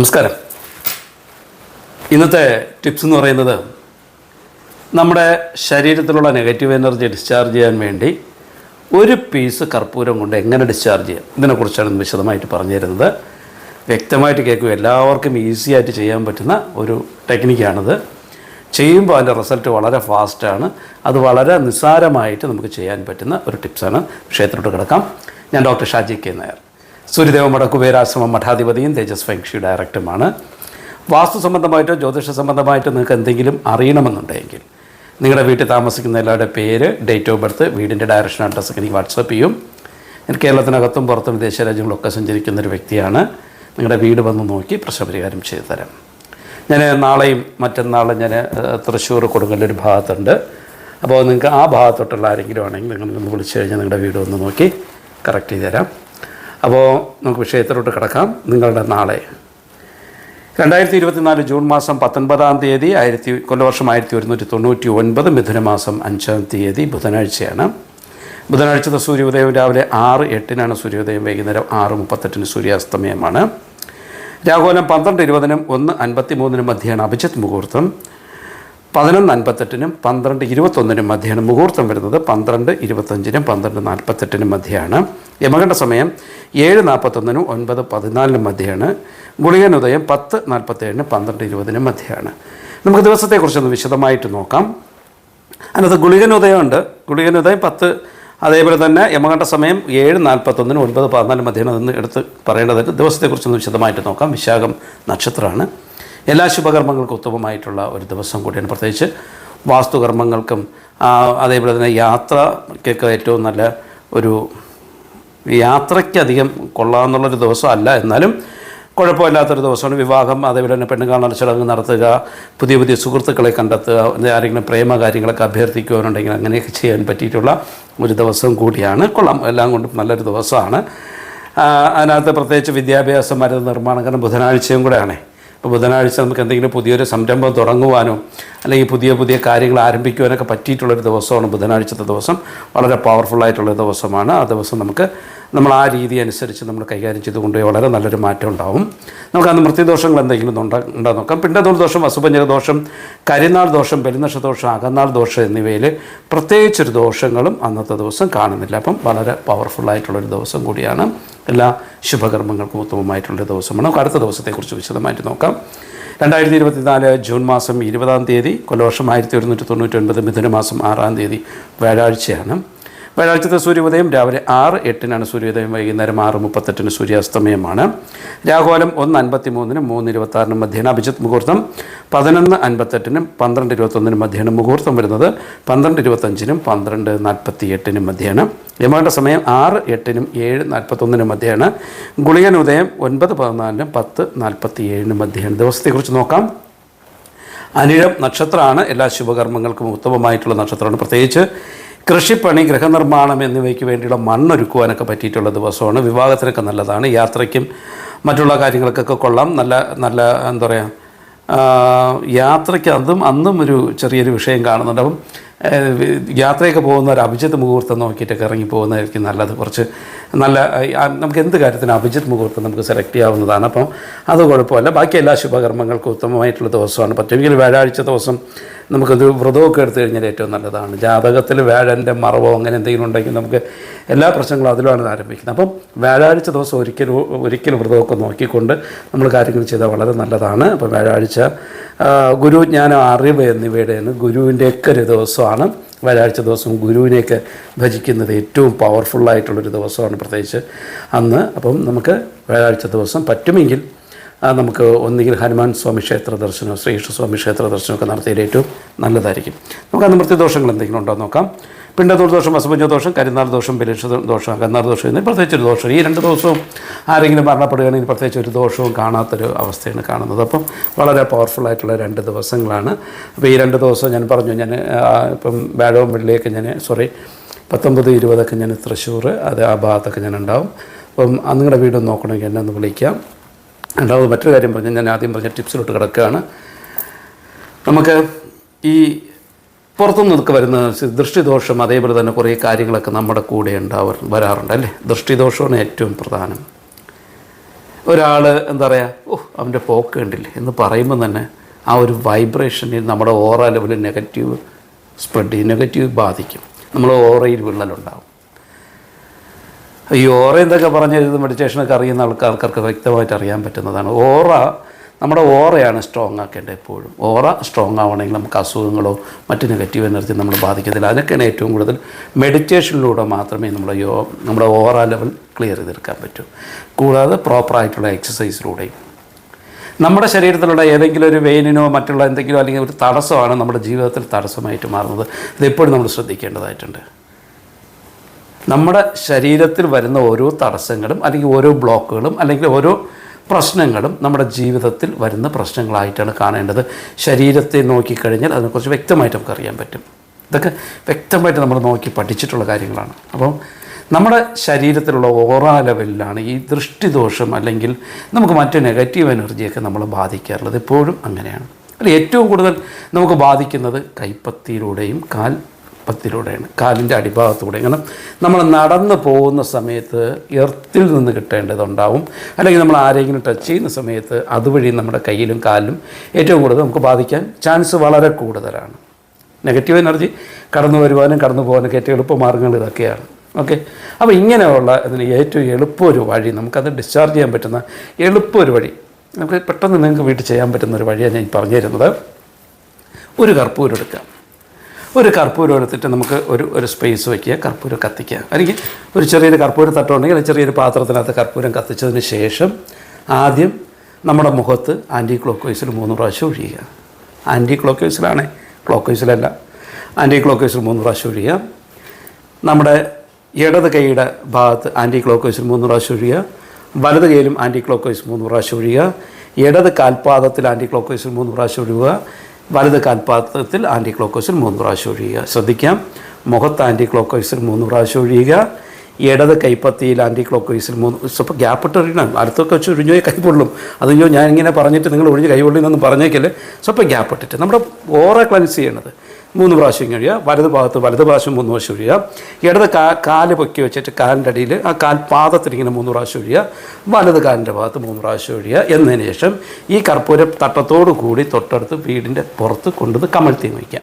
നമസ്കാരം. ഇന്നത്തെ ടിപ്സ് എന്ന് പറയുന്നത് നമ്മുടെ ശരീരത്തിലുള്ള നെഗറ്റീവ് എനർജി ഡിസ്ചാർജ് ചെയ്യാൻ വേണ്ടി ഒരു പീസ് കർപ്പൂരം കൊണ്ട് എങ്ങനെ ഡിസ്ചാർജ് ചെയ്യാം? ഇതിനെക്കുറിച്ചാണ് വിശദമായിട്ട് പറഞ്ഞു തരുന്നത്. വ്യക്തമായിട്ട് കേൾക്കുക എല്ലാവർക്കും ഈസി ആയിട്ട് ചെയ്യാൻ പറ്റുന്ന ഒരു ടെക്നിക്കാണിത്. ചെയ്യുമ്പോൾ അതിന്റെ റിസൾട്ട് വളരെ ഫാസ്റ്റാണ് അത് വളരെ നിസ്സാരമായിട്ട് നമുക്ക് ചെയ്യാൻ പറ്റുന്ന ഒരു ടിപ്സാണ്. വിഷയത്തിലോട്ട് കിടക്കാം. ഞാൻ ഡോക്ടർ ഷാജി കെ നായർ. സൂര്യദേവ മടക്കുപേരാശ്രമം മഠാധിപതിയും തേജസ് ഫെങ്ഷി ഡയറക്ടറുമാണ്. വാസ്തു സംബന്ധമായിട്ടോ ജ്യോതിഷ സംബന്ധമായിട്ടോ നിങ്ങൾക്ക് എന്തെങ്കിലും അറിയണമെന്നുണ്ടെങ്കിൽ നിങ്ങളുടെ വീട്ടിൽ താമസിക്കുന്ന എല്ലാവരുടെ പേര് ഡേറ്റ് ഓഫ് ബർത്ത് വീടിന്റെ ഡയറക്ഷൻ അഡ്രസ്സൊക്കെ എനിക്ക് വാട്സപ്പ് ചെയ്യും. ഞാൻ കേരളത്തിനകത്തും പുറത്തും വിദേശ രാജ്യങ്ങളൊക്കെ സഞ്ചരിക്കുന്ന ഒരു വ്യക്തിയാണ്. നിങ്ങളുടെ വീട് വന്ന് നോക്കി പ്രശ്നപരിഹാരം ചെയ്തു തരാം ഞാൻ നാളെയും മറ്റന്നാളും ഞാൻ തൃശ്ശൂർ കൊടുങ്ങല്ലൊരു ഭാഗത്തുണ്ട്. അപ്പോൾ നിങ്ങൾക്ക് ആ ഭാഗത്തോട്ടുള്ള ആരെങ്കിലും ആണെങ്കിൽ നിങ്ങൾ വിളിച്ചു കഴിഞ്ഞാൽ നിങ്ങളുടെ വീട് ഒന്ന് നോക്കി കറക്റ്റ് ചെയ്ത് തരാം അപ്പോൾ നമുക്ക് വിഷയത്തിലോട്ട് കിടക്കാം. നിങ്ങളുടെ നാളെ. രണ്ടായിരത്തി ഇരുപത്തിനാല് ജൂൺ മാസം പത്തൊൻപതാം തീയതി ആയിരത്തി കൊല്ലവർഷം ആയിരത്തി ഒരുന്നൂറ്റി തൊണ്ണൂറ്റി ഒൻപത് മിഥുനമാസം അഞ്ചാം തീയതി ബുധനാഴ്ചയാണ്. ബുധനാഴ്ചത്തെ സൂര്യോദയം രാവിലെ ആറ് എട്ടിനാണ് സൂര്യോദയം വൈകുന്നേരം ആറ് മുപ്പത്തെട്ടിന് സൂര്യാസ്തമയമാണ്. രാഘോലം പന്ത്രണ്ട് ഇരുപതിനും ഒന്ന് അൻപത്തി മൂന്നിനും മധ്യയാണ് അഭിജിത്ത് മുഹൂർത്തം. പതിനൊന്ന് അൻപത്തെട്ടിനും പന്ത്രണ്ട് ഇരുപത്തൊന്നിനും മധ്യയാണ് മുഹൂർത്തം വരുന്നത്. പന്ത്രണ്ട് ഇരുപത്തഞ്ചിനും പന്ത്രണ്ട് നാൽപ്പത്തെട്ടിനും മധ്യയാണ്. യമകണ്ഠ സമയം ഏഴ് നാൽപ്പത്തൊന്നിനും ഒൻപത് പതിനാലിനും മധ്യയാണ്. ഗുളികനുദയം പത്ത് നാൽപ്പത്തേഴിന് പന്ത്രണ്ട് ഇരുപതിനും മധ്യയാണ്. നമുക്ക് ദിവസത്തെക്കുറിച്ചൊന്ന് വിശദമായിട്ട് നോക്കാം. അതിനകത്ത് ഗുളികനുദയമുണ്ട് ഗുളികനുദയം പത്ത് അതേപോലെ തന്നെ യമകണ്ഠ സമയം ഏഴ് നാൽപ്പത്തൊന്നിന് ഒൻപത് പതിനാല് മധ്യമാണ് അതെന്ന് എടുത്ത് പറയേണ്ടതായിട്ട് ദിവസത്തെക്കുറിച്ചൊന്ന് വിശദമായിട്ട് നോക്കാം. വിശാഖം നക്ഷത്രമാണ്. എല്ലാ ശുഭകർമ്മങ്ങൾക്കും ഉത്തമമായിട്ടുള്ള ഒരു ദിവസം കൂടിയാണ്. പ്രത്യേകിച്ച് വാസ്തുകർമ്മങ്ങൾക്കും അതേപോലെ തന്നെ യാത്രയ്ക്കൊക്കെ ഏറ്റവും നല്ല ഒരു യാത്രയ്ക്കധികം കൊള്ളാമെന്നുള്ളൊരു ദിവസമല്ല. എന്നാലും കുഴപ്പമില്ലാത്തൊരു ദിവസമാണ്. വിവാഹം അതേപോലെ തന്നെ പെണ്ണ് കാണാൻ ചടങ്ങ് നടത്തുക പുതിയ പുതിയ സുഹൃത്തുക്കളെ കണ്ടെത്തുക ആരെങ്കിലും പ്രേമ കാര്യങ്ങളൊക്കെ അഭ്യർത്ഥിക്കുവാനുണ്ടെങ്കിൽ അങ്ങനെയൊക്കെ ചെയ്യാൻ പറ്റിയിട്ടുള്ള ഒരു ദിവസം കൂടിയാണ്. കൊള്ളാം. എല്ലാം കൊണ്ടും നല്ലൊരു ദിവസമാണ്. അതിനകത്ത് പ്രത്യേകിച്ച് വിദ്യാഭ്യാസ മരുന്ന് നിർമ്മാണം കാരണം ബുധനാഴ്ചയും കൂടെയാണ്. ഇപ്പോൾ ബുധനാഴ്ച നമുക്ക് എന്തെങ്കിലും പുതിയൊരു സംരംഭം തുടങ്ങുവാനോ അല്ലെങ്കിൽ പുതിയ പുതിയ കാര്യങ്ങൾ ആരംഭിക്കുവാനൊക്കെ പറ്റിയിട്ടുള്ളൊരു ദിവസമാണ് ബുധനാഴ്ചത്തെ ദിവസം. വളരെ പവർഫുൾ ആയിട്ടുള്ള ദിവസമാണ്. ആ ദിവസം നമുക്ക് നമ്മൾ ആ രീതി അനുസരിച്ച് നമ്മൾ കൈകാര്യം ചെയ്തുകൊണ്ട് വളരെ നല്ലൊരു മാറ്റം ഉണ്ടാവും. നമുക്ക് അന്ന് മൃത്യുദോഷങ്ങൾ എന്തെങ്കിലും ഉണ്ടാ ഉണ്ടാ നോക്കാം. പിണ്ടതോൾ ദോഷം അസുഭഞ്ജന ദോഷം കരിനാൾ ദോഷം പെരുന്നക്ഷ ദോഷം അകന്നാൾ ദോഷം എന്നിവയിൽ പ്രത്യേകിച്ചൊരു ദോഷങ്ങളും അന്നത്തെ ദിവസം കാണുന്നില്ല. അപ്പം വളരെ പവർഫുള്ളായിട്ടുള്ളൊരു ദിവസം കൂടിയാണ്. എല്ലാ ശുഭകർമ്മങ്ങൾക്കും ഉത്തമമായിട്ടുള്ള ദിവസമാണ്. നമുക്ക് അടുത്ത ദിവസത്തെക്കുറിച്ച് വിശദമായിട്ട് നോക്കാം. രണ്ടായിരത്തി ഇരുപത്തിനാല് ജൂൺ മാസം ഇരുപതാം തീയതി കൊല്ലവർഷം ആയിരത്തി ഒരുന്നൂറ്റി തൊണ്ണൂറ്റി ഒൻപത് മിഥുന മാസം ആറാം തീയതി വ്യാഴാഴ്ചയാണ്. വ്യാഴാഴ്ചത്തെ സൂര്യോദയം രാവിലെ ആറ് എട്ടിനാണ് സൂര്യോദയം വൈകുന്നേരം ആറ് മുപ്പത്തെട്ടിന് സൂര്യാസ്തമയമാണ്. രാഹുലം ഒന്ന് അൻപത്തി മൂന്നിനും മൂന്ന് ഇരുപത്താറിനും മധ്യയാണ് അഭിജിത്ത് മുഹൂർത്തം. പതിനൊന്ന് അൻപത്തെട്ടിനും പന്ത്രണ്ട് ഇരുപത്തൊന്നിനും മധ്യയാണ് മുഹൂർത്തം വരുന്നത്. പന്ത്രണ്ട് ഇരുപത്തഞ്ചിനും പന്ത്രണ്ട് നാൽപ്പത്തി എട്ടിനും മധ്യയാണ്. യമകണ്ഠ സമയം ആറ് എട്ടിനും ഏഴ് നാൽപ്പത്തൊന്നിനും ഗുളികൻ ഉദയം ഒൻപത് പതിനാലിനും പത്ത് നാൽപ്പത്തി ഏഴിനും മധ്യയാണ്. ദിവസത്തെക്കുറിച്ച് നോക്കാം. അനിഴം നക്ഷത്രമാണ്. എല്ലാ ശുഭകർമ്മങ്ങൾക്കും ഉത്തമമായിട്ടുള്ള നക്ഷത്രമാണ്. പ്രത്യേകിച്ച് കൃഷിപ്പണി ഗൃഹനിർമ്മാണം എന്നിവയ്ക്ക് വേണ്ടിയുള്ള മണ്ണൊരുക്കുവാനൊക്കെ പറ്റിയിട്ടുള്ള ദിവസമാണ്. വിവാഹത്തിനൊക്കെ നല്ലതാണ്. യാത്രയ്ക്കും മറ്റുള്ള കാര്യങ്ങൾക്കൊക്കെ കൊള്ളാം. നല്ല നല്ല എന്താ പറയുക യാത്രയ്ക്ക് അതും അന്നും ഒരു ചെറിയൊരു വിഷയം കാണുന്നുണ്ട്. അപ്പം യാത്രയൊക്കെ പോകുന്ന ഒരു അഭിജിത്ത് മുഹൂർത്തം നോക്കിയിട്ടൊക്കെ ഇറങ്ങി പോകുന്നതായിരിക്കും നല്ലത്. കുറച്ച് നല്ല നമുക്ക് എന്ത് കാര്യത്തിനും അഭിജിത്ത് മുഹൂർത്തം നമുക്ക് സെലക്ട് ചെയ്യാവുന്നതാണ്. അപ്പം അത് കുഴപ്പമില്ല. ബാക്കി എല്ലാ ശുഭകർമ്മങ്ങൾക്കും ഉത്തമമായിട്ടുള്ള ദിവസമാണ്. പറ്റുമെങ്കിൽ വ്യാഴാഴ്ച ദിവസം നമുക്കത് വ്രതമൊക്കെ എടുത്തു കഴിഞ്ഞാൽ ഏറ്റവും നല്ലതാണ്. ജാതകത്തിൽ വ്യാഴന്റെ മറവോ അങ്ങനെ എന്തെങ്കിലും ഉണ്ടെങ്കിൽ നമുക്ക് എല്ലാ പ്രശ്നങ്ങളും അതിലാണ് ആരംഭിക്കുന്നത്. അപ്പം വ്യാഴാഴ്ച ദിവസം ഒരിക്കലും ഒരിക്കലും വ്രതമൊക്കെ നോക്കിക്കൊണ്ട് നമ്മൾ കാര്യങ്ങൾ ചെയ്താൽ വളരെ നല്ലതാണ്. അപ്പോൾ വ്യാഴാഴ്ച ഗുരു ഗുരുജ്ഞാനം അറിവ് എന്നിവയുടെയാണ് ഗുരുവിന്റെയൊക്കെ ഒരു ദിവസമാണ്. വ്യാഴാഴ്ച ദിവസം ഗുരുവിനെയൊക്കെ ഭജിക്കുന്നത് ഏറ്റവും പവർഫുള്ളായിട്ടുള്ളൊരു ദിവസമാണ് പ്രത്യേകിച്ച് അന്ന്. അപ്പം നമുക്ക് വ്യാഴാഴ്ച ദിവസം പറ്റുമെങ്കിൽ നമുക്ക് ഒന്നുകിൽ ഹനുമാൻ സ്വാമി ക്ഷേത്ര ദർശനം ശ്രീകൃഷ്ണ സ്വാമി ക്ഷേത്ര ദർശനമൊക്കെ നടത്തിയത് ഏറ്റവും നല്ലതായിരിക്കും. നമുക്ക് അന്ന് ദോഷങ്ങൾ എന്തെങ്കിലും ഉണ്ടോ എന്ന് നോക്കാം. പിണ്ടതൂർ ദോഷം അസുപഞ്ച ദോഷം കരിനാൾ ദോഷം ബലിഷ ദോഷം കന്നാർ ദോഷം എന്നിവ പ്രത്യേകിച്ചൊരു ദോഷം ഈ രണ്ട് ദിവസവും ആരെങ്കിലും മരണപ്പെടുകയാണെങ്കിൽ പ്രത്യേകിച്ച് ഒരു ദോഷവും കാണാത്തൊരു അവസ്ഥയാണ് കാണുന്നത്. അപ്പം വളരെ പവർഫുൾ ആയിട്ടുള്ള രണ്ട് ദിവസങ്ങളാണ്. അപ്പോൾ ഈ രണ്ട് ദിവസം ഞാൻ പറഞ്ഞു ഞാൻ ആ, ഇപ്പം വ്യാഴവും വെള്ളിയൊക്കെ ഞാൻ സോറി പത്തൊമ്പത് ഇരുപതൊക്കെ ഞാൻ തൃശ്ശൂർ അത് ആ ഭാഗത്തൊക്കെ ഞാൻ ഉണ്ടാവും. അപ്പം ആ നിങ്ങളുടെ വീട് നോക്കണമെങ്കിൽ എന്നെ ഒന്ന് വിളിക്കാം. രണ്ടാമത് മറ്റൊരു കാര്യം പറഞ്ഞാൽ ഞാൻ ആദ്യം പറഞ്ഞ ടിപ്സിലോട്ട് കിടക്കുകയാണ്. നമുക്ക് ഈ പുറത്തുനിന്ന് നിന്നൊക്കെ വരുന്ന ദൃഷ്ടിദോഷം അതേപോലെ തന്നെ കുറേ കാര്യങ്ങളൊക്കെ നമ്മുടെ കൂടെ ഉണ്ടാവ വരാറുണ്ട് അല്ലേ? ദൃഷ്ടിദോഷമാണ് ഏറ്റവും പ്രധാനം. ഒരാൾ എന്താ പറയുക ഓ അവന്റെ പോക്ക് കണ്ടില്ലേ? എന്ന് പറയുമ്പോൾ തന്നെ ആ ഒരു വൈബ്രേഷനിൽ നമ്മുടെ ഓറ ലെവലിൽ നെഗറ്റീവ് സ്പ്രെഡ് നെഗറ്റീവ് ബാധിക്കും. നമ്മൾ ഓറയിൽ വിള്ളലുണ്ടാവും. ഈ ഓറ എന്തൊക്കെ പറഞ്ഞു കഴിഞ്ഞാൽ മെഡിറ്റേഷനൊക്കെ അറിയുന്ന ആൾക്കാർക്ക് വ്യക്തമായിട്ട് അറിയാൻ പറ്റുന്നതാണ്. ഓറ നമ്മുടെ ഓറയാണ് സ്ട്രോങ് ആക്കേണ്ടത് എപ്പോഴും. ഓറ സ്ട്രോങ് ആവണമെങ്കിൽ നമുക്ക് അസുഖങ്ങളോ മറ്റ് നെഗറ്റീവ് എനർജി നമ്മൾ ബാധിക്കത്തില്ല. അതിനൊക്കെയാണ് ഏറ്റവും കൂടുതൽ മെഡിറ്റേഷനിലൂടെ മാത്രമേ നമ്മുടെ യോ നമ്മുടെ ഓറ ലെവൽ ക്ലിയർ ചെയ്തെടുക്കാൻ പറ്റൂ. കൂടാതെ പ്രോപ്പറായിട്ടുള്ള എക്സസൈസിലൂടെയും നമ്മുടെ ശരീരത്തിലുള്ള ഏതെങ്കിലും ഒരു വെയിനിനോ മറ്റുള്ള എന്തെങ്കിലും അല്ലെങ്കിൽ ഒരു തടസ്സമാണ് നമ്മുടെ ജീവിതത്തിൽ തടസ്സമായിട്ട് മാറുന്നത്. ഇതെപ്പോഴും നമ്മൾ ശ്രദ്ധിക്കേണ്ടതായിട്ടുണ്ട്. നമ്മുടെ ശരീരത്തിൽ വരുന്ന ഓരോ തടസ്സങ്ങളും അല്ലെങ്കിൽ ഓരോ ബ്ലോക്കുകളും അല്ലെങ്കിൽ ഓരോ പ്രശ്നങ്ങളും നമ്മുടെ ജീവിതത്തിൽ വരുന്ന പ്രശ്നങ്ങളായിട്ടാണ് കാണേണ്ടത്. ശരീരത്തെ നോക്കിക്കഴിഞ്ഞാൽ അതിനെക്കുറിച്ച് വ്യക്തമായിട്ട് നമുക്ക് അറിയാൻ പറ്റും. ഇതൊക്കെ വ്യക്തമായിട്ട് നമ്മൾ നോക്കി പഠിച്ചിട്ടുള്ള കാര്യങ്ങളാണ്. അപ്പം നമ്മുടെ ശരീരത്തിലുള്ള ഓറാ ലെവലിലാണ് ഈ ദൃഷ്ടിദോഷം അല്ലെങ്കിൽ നമുക്ക് മറ്റ് നെഗറ്റീവ് എനർജിയൊക്കെ നമ്മൾ ബാധിക്കാറുള്ളത്. എപ്പോഴും അങ്ങനെയാണ്. ഏറ്റവും കൂടുതൽ നമുക്ക് ബാധിക്കുന്നത് കൈപ്പത്തിയിലൂടെയും കാൽ പത്തിലൂടെയാണ് കാലിന്റെ അടിഭാഗത്തൂടെ കാരണം നമ്മൾ നടന്നു പോകുന്ന സമയത്ത് എർത്തിൽ നിന്ന് കിട്ടേണ്ടതുണ്ടാവും. അല്ലെങ്കിൽ നമ്മൾ ആരെങ്കിലും ടച്ച് ചെയ്യുന്ന സമയത്ത് അതുവഴി നമ്മുടെ കയ്യിലും കാലിലും ഏറ്റവും കൂടുതൽ നമുക്ക് ബാധിക്കാൻ ചാൻസ് വളരെ കൂടുതലാണ്. നെഗറ്റീവ് എനർജി കടന്നു വരുവാനും കടന്നു പോകാനൊക്കെ ഏറ്റവും എളുപ്പ മാർഗങ്ങൾ ഇതൊക്കെയാണ്. ഓക്കെ അപ്പോൾ ഇങ്ങനെയുള്ള ഇതിന് ഏറ്റവും ഒരു വഴി നമുക്കത് ഡിസ്ചാർജ് ചെയ്യാൻ പറ്റുന്ന എളുപ്പ ഒരു വഴി നമുക്ക് പെട്ടെന്ന് നിങ്ങൾക്ക് വീട്ടിൽ ചെയ്യാൻ പറ്റുന്ന ഒരു വഴിയാണ് ഞാൻ പറഞ്ഞു തരുന്നത് ഒരു കർപ്പൂരം എടുക്കാം. ഒരു കർപ്പൂരം എടുത്തിട്ട് നമുക്ക് ഒരു ഒരു സ്പേസ് വയ്ക്കുക കർപ്പൂരം കത്തിക്കുക. അല്ലെങ്കിൽ ഒരു ചെറിയൊരു കർപ്പൂരം തട്ടുണ്ടെങ്കിൽ ചെറിയൊരു പാത്രത്തിനകത്ത് കർപ്പൂരം കത്തിച്ചതിന് ശേഷം ആദ്യം നമ്മുടെ മുഖത്ത് ആന്റി ക്ലോക്ക് വൈസിൽ മൂന്ന് പ്രാവശ്യം ഒഴിയുക. ആന്റി ക്ലോക്ക് വൈസിലാണ് ക്ലോക്ക് വൈസിലല്ല ആന്റി ക്ലോക്ക് വൈസിൽ മൂന്ന് പ്രാവശ്യം ഒഴിയുക. നമ്മുടെ ഇടത് കൈയുടെ ഭാഗത്ത് ആന്റി ക്ലോക്ക് വൈസിൽ മൂന്ന് പ്രാവശ്യം ഒഴിയുക. വലത് കൈയിലും ആന്റി ക്ലോക്ക് വൈസ് മൂന്ന് പ്രാവശ്യം ഒഴിയുക. ഇടത് കാൽപാദത്തിൽ ആന്റി ക്ലോക്ക് വൈസിൽ മൂന്ന് പ്രാവശ്യം ഒഴിയുക വലത് കാൽപാത്രത്തിൽ ആന്റി ക്ലോക്ക് വൈസിൽ മൂന്ന് പ്രാവശ്യം ഒഴിയുക. ശ്രദ്ധിക്കാം. മുഖത്ത് ആന്റി ക്ലോക്ക് വൈസിൽ മൂന്ന് പ്രാവശ്യം ഒഴിയുക. ഇടത് കൈപ്പത്തിയിൽ ആന്റി ക്ലോക്ക് വൈസിൽ മൂന്ന് സ്വപ്പം ഗ്യാപ്പ് ഇട്ട് ഒഴിയണം അടുത്തൊക്കെ വെച്ച് ഒഴിഞ്ഞോ കൈ പൊള്ളും. അതെയോ ഞാൻ ഇങ്ങനെ പറഞ്ഞിട്ട് നിങ്ങൾ ഒഴിഞ്ഞ് കൈ പറഞ്ഞേക്കല്ലേ. സ്വപ്പം ഗ്യാപ്പ് ഇട്ടിട്ട് നമ്മുടെ ഓറ ക്ലൻസ് ചെയ്യണത് മൂന്ന് പ്രാവശ്യം കഴിയുക വലത് ഭാഗത്ത് വലത് പ്രാവശ്യം മൂന്ന് പ്രാവശ്യം ഒഴിയുക ഇടത് കാ കാൽ പൊക്കി വെച്ചിട്ട് കാലിന്റെ അടിയിൽ ആ കാൽ പാദത്തിൽ ഇങ്ങനെ മൂന്ന് പ്രാവശ്യം ഒഴിയുക വലത് കാലിന്റെ ഭാഗത്ത് മൂന്ന് പ്രാവശ്യം ഒഴിയുക എന്നതിന് ശേഷം ഈ കർപ്പൂര തട്ടത്തോടു കൂടി തൊട്ടടുത്ത് വീടിന്റെ പുറത്ത് കൊണ്ടുവന്ന് കമഴ്ത്തി വയ്ക്കുക